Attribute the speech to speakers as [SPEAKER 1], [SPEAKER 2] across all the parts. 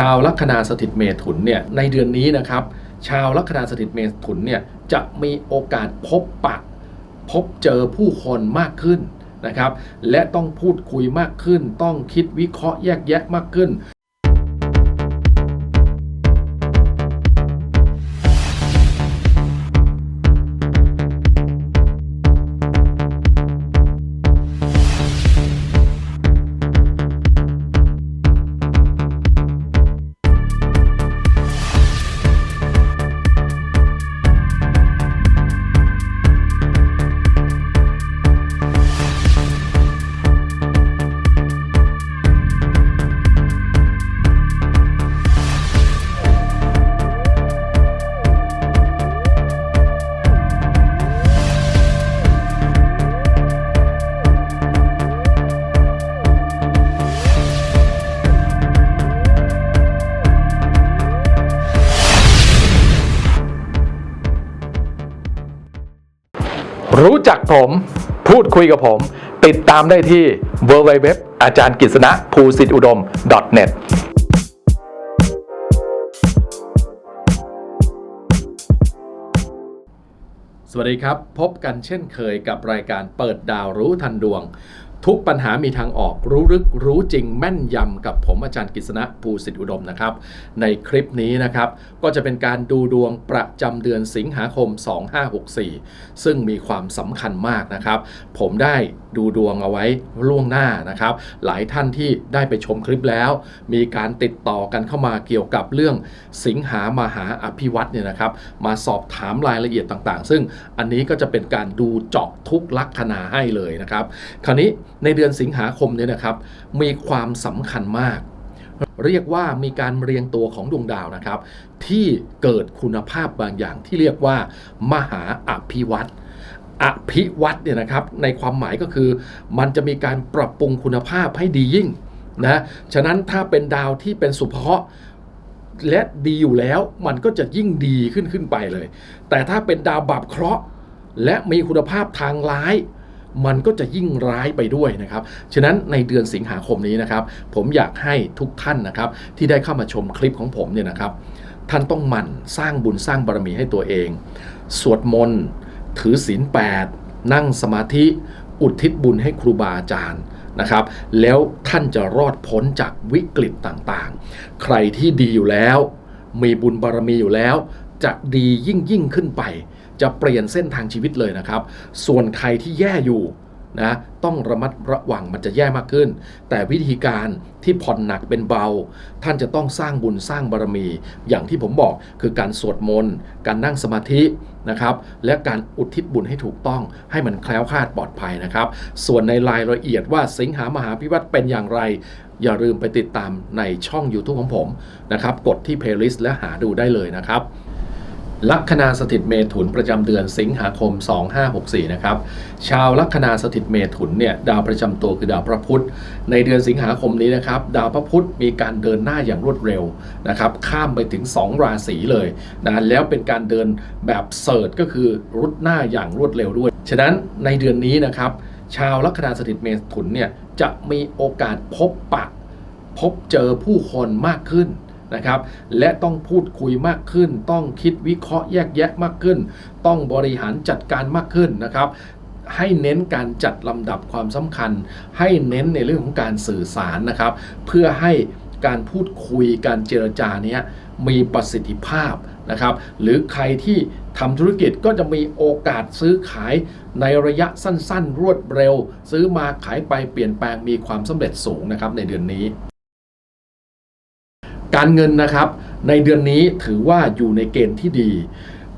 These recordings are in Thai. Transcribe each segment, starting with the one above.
[SPEAKER 1] ชาวลัคนาสถิตเมถุนเนี่ยในเดือนนี้นะครับชาวลัคนาสถิตเมถุนเนี่ยจะมีโอกาสพบปะ พบเจอผู้คนมากขึ้นนะครับและต้องพูดคุยมากขึ้น ต้องคิดวิเคราะห์แยกแยะมากขึ้น จักผม พูดคุยกับผม ติดตามได้ที่ www อาจารย์กิษณะภูสิทธิอุดม .net สวัสดีครับ พบกันเช่นเคยกับรายการเปิดดาวรู้ทันดวง ทุกปัญหามีทางออกรู้ลึกรู้จริงแม่นยำกับผมอาจารย์กฤษณะภูสิทธิอุดมนะครับ ในคลิปนี้นะครับ ก็จะเป็นการดูดวงประจำเดือนสิงหาคม 2564 ซึ่งมีความสำคัญมากนะครับ ผมได้ดูดวงเอาไว้ล่วงหน้านะครับ หลายท่านที่ได้ไปชมคลิปแล้ว มีการติดต่อกันเข้ามาเกี่ยวกับเรื่องสิงหามาหาอภิวัตเนี่ยนะครับ มาสอบถามรายละเอียดต่างๆ ซึ่งอันนี้ก็จะเป็นการดูเจาะทุกลัคนาให้เลยนะครับ คราวนี้ ในเดือนสิงหาคมเนี่ยนะครับ มีความสำคัญมาก เรียกว่ามีการเรียงตัวของดวงดาวนะครับ ที่เกิดคุณภาพบางอย่างที่เรียกว่า มหาอภิวัตอภิวัตเนี่ยนะครับในความหมายก็คือ มันจะมีการปรับปรุงคุณภาพให้ดียิ่งนะฉะนั้นถ้าเป็นดาวที่เป็นสุภาะและดีอยู่แล้วมันก็จะยิ่งดีขึ้นขึ้นไปเลย แต่ถ้าเป็นดาวบาปเคราะห์ และมีคุณภาพทางร้าย มันก็จะยิ่งร้ายไปด้วยนะครับ ฉะนั้นในเดือนสิงหาคมนี้นะครับ ผมอยากให้ทุกท่านนะครับ ที่ได้เข้ามาชมคลิปของผมเนี่ยนะครับ ท่านต้องหมั่นสร้างบุญสร้างบารมีให้ตัวเอง สวดมนต์ ถือศีลแปดนั่งสมาธิ อุทิศบุญให้ครูบาอาจารย์นะครับ แล้วท่านจะรอดพ้นจากวิกฤตต่างๆ ใครที่ดีอยู่แล้ว มีบุญบารมีอยู่แล้ว จะดียิ่งยิ่งขึ้นไป จะเปลี่ยนเส้นทางชีวิตเลยนะครับ ส่วนใครที่แย่อยู่นะต้องระมัดระวังมันจะแย่มากขึ้น แต่วิธีการที่ผ่อนหนักเป็นเบา ท่านจะต้องสร้างบุญสร้างบารมี อย่างที่ผมบอกคือการสวดมนต์ การนั่งสมาธินะครับและการอุทิศบุญให้ถูกต้องให้มันแคล้วคลาดปลอดภัยนะครับ ส่วนในรายละเอียดว่าสิงหามหาพิวัตรเป็นอย่างไร อย่าลืมไปติดตามในช่อง YouTube ของผมนะครับกดที่ playlist และหาดูได้เลยนะครับ ลัคนาสถิตเมถุนประจำเดือนสิงหาคม 2564 นะครับ ชาวลัคนาสถิตเมถุนเนี่ยดาวประจำตัวคือดาวพระพุธ ในเดือนสิงหาคมนี้นะครับ ดาวพระพุธมีการเดินหน้าอย่างรวดเร็วนะครับ ข้ามไปถึง 2 ราศีเลยนะแล้วเป็นการเดินแบบเสิร์ชก็คือรุดหน้าอย่างรวดเร็วด้วย ฉะนั้นในเดือนนี้นะครับ ชาวลัคนาสถิตเมถุนเนี่ยจะมีโอกาสพบปะ พบเจอผู้คนมากขึ้น นะครับ และต้องพูดคุยมากขึ้น ต้องคิดวิเคราะห์แยกแยะมากขึ้น ต้องบริหารจัดการมากขึ้นนะครับให้เน้นการจัดลำดับความสำคัญ ให้เน้นในเรื่องของการสื่อสารนะครับ เพื่อให้การพูดคุยการเจรจาเนี้ยมีประสิทธิภาพนะครับ หรือใครที่ทำธุรกิจก็จะมีโอกาสซื้อขายในระยะสั้นๆ รวดเร็ว ซื้อมาขายไปเปลี่ยนแปลงมีความสำเร็จสูงนะครับในเดือนนี้ การเงินนะครับ ในเดือนนี้ถือว่าอยู่ในเกณฑ์ที่ดี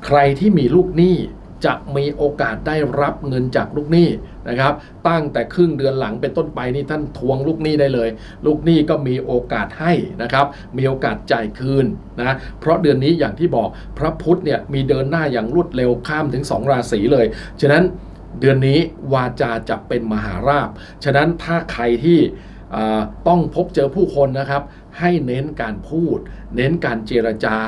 [SPEAKER 1] ใครที่มีลูกหนี้จะมีโอกาสได้รับเงินจากลูกหนี้นะครับ ตั้งแต่ครึ่งเดือนหลังเป็นต้นไปนี่ท่านทวงลูกหนี้ได้เลย ลูกหนี้ก็มีโอกาสให้นะครับ มีโอกาสจ่ายคืนนะเพราะเดือนนี้อย่างที่บอกพระพุธเนี่ยมีเดินหน้าอย่างรวดเร็วข้ามถึง 2 ราศีเลย ฉะนั้นเดือนนี้วาจาจะเป็นมหาราบ ฉะนั้นถ้าใครที่ ต้องพบเจอผู้คนนะครับ ให้เน้นการพูด เน้นการเจรจา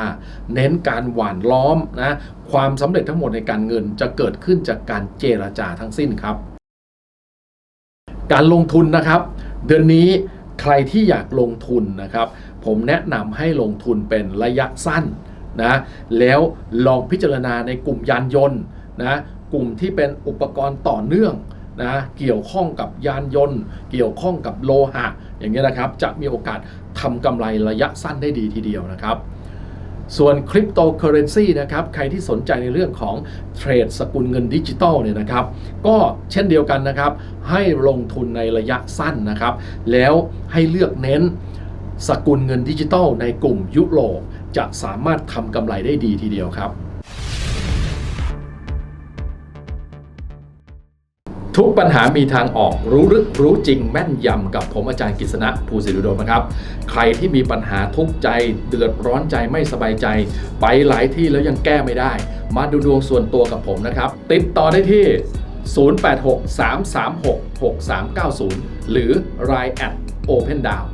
[SPEAKER 1] เน้นการหว่านล้อมนะความสำเร็จทั้งหมดในการเงินจะเกิดขึ้นจากการเจรจาทั้งสิ้นครับ การลงทุนนะครับ เดือนนี้ใครที่อยากลงทุนนะครับผผมแนะนำให้ลงทุนเป็นระยะสั้นนะแล้วลองพิจารณาในกลุ่มยานยนต์นะกลุ่มที่เป็นอุปกรณ์ต่อเนื่อง นะเกี่ยวข้องกับยานยนต์ เกี่ยวข้องกับโลหะ อย่างเงี้ยนะครับ จะมีโอกาสทำกำไรระยะสั้นได้ดีทีเดียวนะครับ ส่วนคริปโตเคอเรนซีนะครับ ใครที่สนใจในเรื่องของเทรดสกุลเงินดิจิตอลเนี่ยนะครับ ก็เช่นเดียวกันนะครับ ให้ลงทุนในระยะสั้นนะครับ แล้วให้เลือกเน้นสกุลเงินดิจิตอลในกลุ่มยุโรปจะสามารถทำกำไรได้ดีทีเดียวครับ ทุกปัญหามีทางออกรู้ลึกรู้จริงแม่นยำกับผมอาจารย์กฤษณะภูสิริโดมนะครับ ใครที่มีปัญหาทุกข์ใจ เดือดร้อนใจไม่สบายใจ ไปหลายที่แล้วยังแก้ไม่ได้ มาดูดวงส่วนตัวกับผมนะครับ ติดต่อได้ที่ 086-336-6390 หรือ line at open down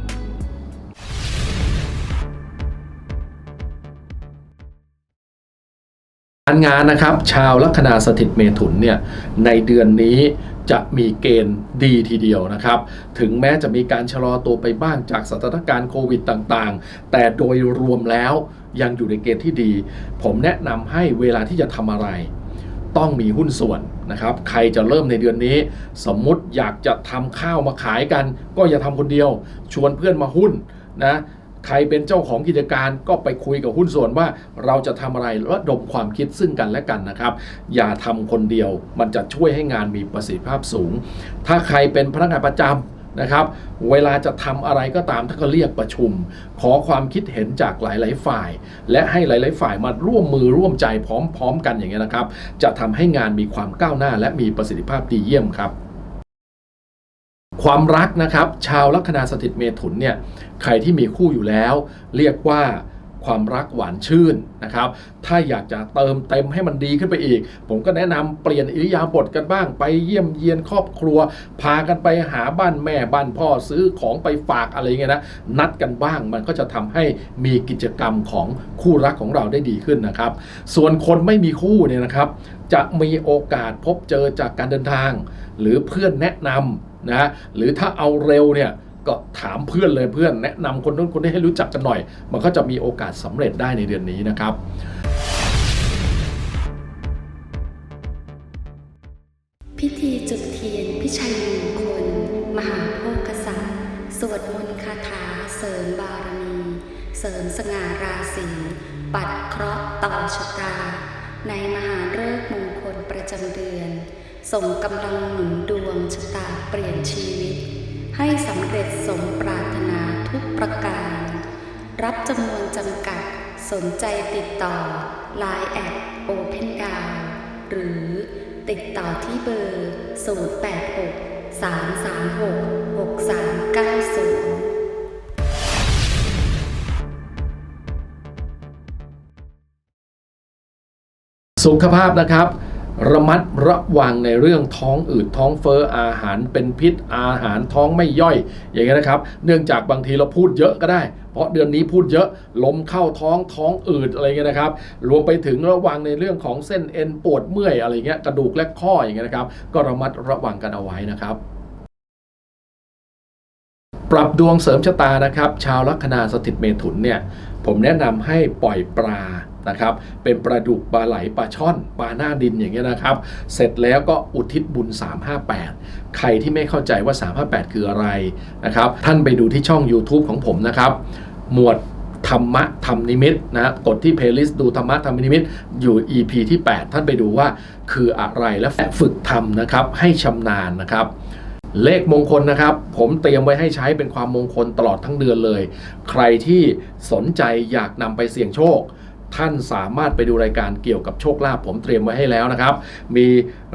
[SPEAKER 1] การงานนะครับ ชาวลัคนาสถิตเมถุนเนี่ยในเดือนนี้ จะมีเกณฑ์ดีทีเดียวนะครับ ถึงแม้จะมีการชะลอตัวไปบ้างจากสถานการณ์โควิดต่างๆ แต่โดยรวมแล้วยังอยู่ในเกณฑ์ที่ดี ผมแนะนำให้เวลาที่จะทำอะไร ต้องมีหุ้นส่วนนะครับ ใครจะเริ่มในเดือนนี้ สมมุติอยากจะทำข้าวมาขายกัน ก็อย่าทำคนเดียว ชวนเพื่อนมาหุ้นนะ ใครเป็นเจ้าของกิจการก็ไปคุยกับหุ้นส่วนว่าเราจะทำอะไรระดมความคิดซึ่งกันและกันนะครับ อย่าทำคนเดียวมันจะช่วยให้งานมีประสิทธิภาพสูง ถ้าใครเป็นพนักงานประจำนะครับเวลาจะทำอะไรก็ตามท่านก็เรียกประชุม ขอความคิดเห็นจากหลาย ๆ ฝ่าย และให้หลาย ๆ ฝ่ายมาร่วมมือร่วมใจพร้อม ๆ กันอย่างเงี้ยนะครับ จะทำให้งานมีความก้าวหน้าและมีประสิทธิภาพดีเยี่ยมครับ ความรักนะครับ ชาวลัคนาสถิตเมถุนเนี่ยใครที่มีคู่อยู่แล้ว เรียกว่าความรักหวานชื่นนะครับ ถ้าอยากจะเติมเต็มให้มันดีขึ้นไปอีก ผมก็แนะนำเปลี่ยนอิริยาบถกันบ้าง ไปเยี่ยมเยียนครอบครัว พากันไปหาบ้านแม่บ้านพ่อซื้อของไปฝากอะไรเงี้ยนะ นัดกันบ้างมันก็จะทำให้มีกิจกรรมของคู่รักของเราได้ดีขึ้นนะครับ ส่วนคนไม่มีคู่เนี่ยนะครับ จะมีโอกาสพบเจอจากการเดินทาง หรือเพื่อนแนะนำ นะหรือถ้าเอาเร็วเนี่ยก็ถามเพื่อนเลยเพื่อนแนะนำคนนู้นคนนี้ให้รู้จักกันหน่อย มันก็จะมีโอกาสสำเร็จได้ในเดือนนี้นะครับ
[SPEAKER 2] พิธีจุดเทียนพิชัยมงคล มหาโภคศัตริย์สวดมนต์คาถาเสริมบารมี เสริมสง่าราศีปัดเคราะห์ต่อชะตา ในมหาฤกษ์มงคลประจำเดือน ส่งกำลังหนุนดวงชะตาเปลี่ยนชีวิต ให้สำเร็จสมปรารถนาทุกประการ รับจำนวนจำกัดสนใจติดต่อ Line แอด Open d o w n หรือติดต่อที่เบอร์ 086 336 6390
[SPEAKER 1] สุขภาพนะครับ ระมัดระวังในเรื่องท้องอืดท้องเฟ้ออาหารเป็นพิษอาหารท้องไม่ย่อย อย่างเงี้ยนะครับ เนื่องจากบางทีเราพูดเยอะก็ได้ เพราะเดือนนี้พูดเยอะลมเข้าท้องท้องอืดอะไรเงี้ยนะครับ รวมไปถึงระวังในเรื่องของเส้นเอ็นปวดเมื่อยอะไรเงี้ยกระดูกและข้ออย่างเงี้ยนะครับ ก็ระมัดระวังกันเอาไว้นะครับปรับดวงเสริมชะตานะครับ ชาวลัคนาสถิตเมถุนเนี่ย ผมแนะนำให้ปล่อยปลา นะครับ เป็นปลาดุกปลาไหลปลาช่อนปลาหน้าดินอย่างเงี้ยนะครับ เสร็จแล้วก็อุทิศบุญ 358 ใครที่ไม่เข้าใจว่า 358 คืออะไรนะครับ ท่านไปดูที่ช่อง YouTube ของผมนะครับ หมวดธรรมะธรรมนิมิตนะกดที่ playlist ดูธรรมะธรรมนิมิตอยู่ EP ที่ 8 ท่านไปดูว่าคืออะไรและฝึกทำนะครับให้ชำนาญนะครับ เลขมงคลนะครับ ผมเตรียมไว้ให้ใช้เป็นความมงคลตลอดทั้งเดือนเลย ใครที่สนใจอยากนำไปเสี่ยงโชค ท่านสามารถไปดูรายการเกี่ยวกับโชคลาภผมเตรียมไว้ให้แล้วนะครับ มี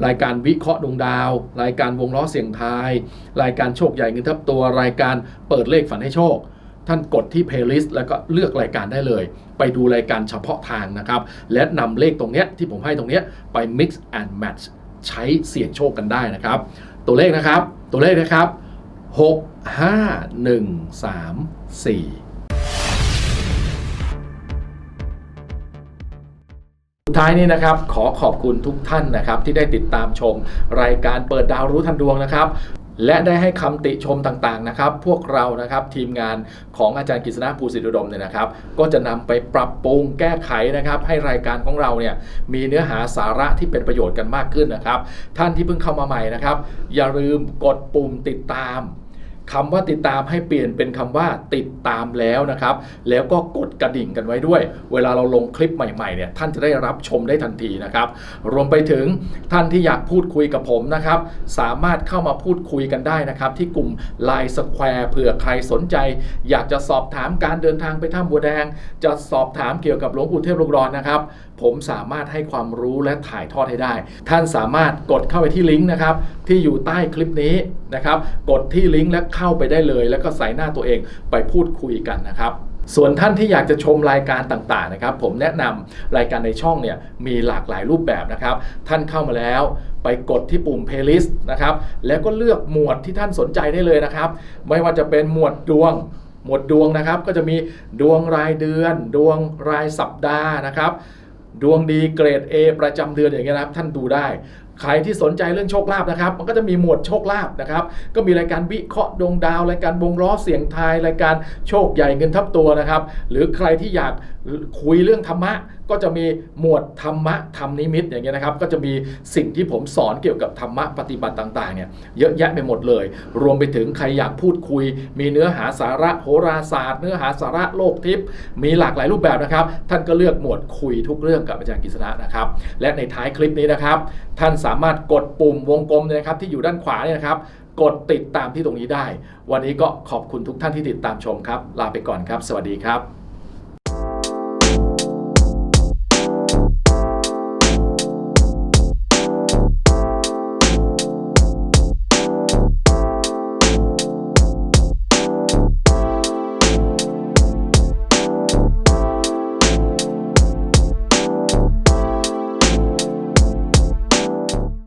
[SPEAKER 1] รายการวิเคราะห์ดวงดาว รายการวงล้อเสียงทาย รายการโชคใหญ่เงินทับตัว รายการเปิดเลขฝันให้โชค ท่านกดที่ playlist แล้วก็เลือกรายการได้เลย ไปดูรายการเฉพาะทางนะครับ และนำเลขตรงเนี้ยที่ผมให้ตรงเนี้ยไป mix and match ใช้เสี่ยงโชคกันได้นะครับ ตัวเลขนะครับ ตัวเลขนะครับ 6 5 1 3 4 ท้ายนี้นะครับ ขอขอบคุณทุกท่านนะครับ ที่ได้ติดตามชม รายการเปิดดาวรู้ทันดวงนะครับ และได้ให้คำติชมต่างๆนะครับ พวกเรานะครับทีมงานของอาจารย์กฤษณะภูสิทธิอุดมเนี่ยนะครับ ก็จะนำไปปรับปรุงแก้ไขนะครับ ให้รายการของเราเนี่ยมีเนื้อหาสาระที่เป็นประโยชน์กันมากขึ้นนะครับ ท่านที่เพิ่งเข้ามาใหม่นะครับ อย่าลืมกดปุ่มติดตาม คำว่าติดตามให้เปลี่ยนเป็นคำว่าติดตามแล้วนะครับ แล้วก็กดกระดิ่งกันไว้ด้วย เวลาเราลงคลิปใหม่ๆเนี่ยท่านจะได้รับชมได้ทันทีนะครับ รวมไปถึงท่านที่อยากพูดคุยกับผมนะครับ สามารถเข้ามาพูดคุยกันได้นะครับ ที่กลุ่ม Line Square เผื่อใครสนใจ อยากจะสอบถามการเดินทางไปถ้ำบัวแดง จะสอบถามเกี่ยวกับหลวงปู่เทพลูกดอนนะครับ ผมสามารถให้ความรู้และถ่ายทอดให้ได้ ท่านสามารถกดเข้าไปที่ลิงก์นะครับ ที่อยู่ใต้คลิปนี้นะครับ กดที่ลิงก์และเข้าไปได้เลย แล้วก็ใส่หน้าตัวเองไปพูดคุยกันนะครับส่วนท่านที่อยากจะชมรายการต่างๆนะครับ ผมแนะนำรายการในช่องเนี่ยมีหลากหลายรูปแบบนะครับ ท่านเข้ามาแล้วไปกดที่ปุ่ม playlist นะครับ แล้วก็เลือกหมวดที่ท่านสนใจได้เลยนะครับ ไม่ว่าจะเป็นหมวดดวง หมวดดวงนะครับ ก็จะมีดวงรายเดือน ดวงรายสัปดาห์นะครับ ดวงดีเกรด A ประจำเดือนอย่างเงี้ยนะครับ ท่านดูได้ ใครที่สนใจเรื่องโชคลาภนะครับ มันก็จะมีหมวดโชคลาภนะครับ ก็มีรายการวิเคราะห์ดวงดาว รายการวงล้อเสียงทาย รายการโชคใหญ่เงินทับตัวนะครับ หรือใครที่อยากคุยเรื่องธรรมะ ก็จะมีหมวดธรรมะธรรมนิมิตอย่างเงี้ยนะครับ ก็จะมีสิ่งที่ผมสอนเกี่ยวกับธรรมะปฏิบัติต่างๆเนี่ยเยอะแยะไปหมดเลย รวมไปถึงใครอยากพูดคุย มีเนื้อหาสาระโหราศาสตร์ เนื้อหาสาระโลกทิพย์มีหลากหลายรูปแบบนะครับ ท่านก็เลือกหมวดคุยทุกเรื่องกับอาจารย์กฤษณะนะครับ และในท้ายคลิปนี้นะครับ ท่านสามารถกดปุ่มวงกลมนะครับ ที่อยู่ด้านขวาเนี่ยนะครับกดติดตามที่ตรงนี้ได้ วันนี้ก็ขอบคุณทุกท่านที่ติดตามชมครับ ลาไปก่อนครับ สวัสดีครับ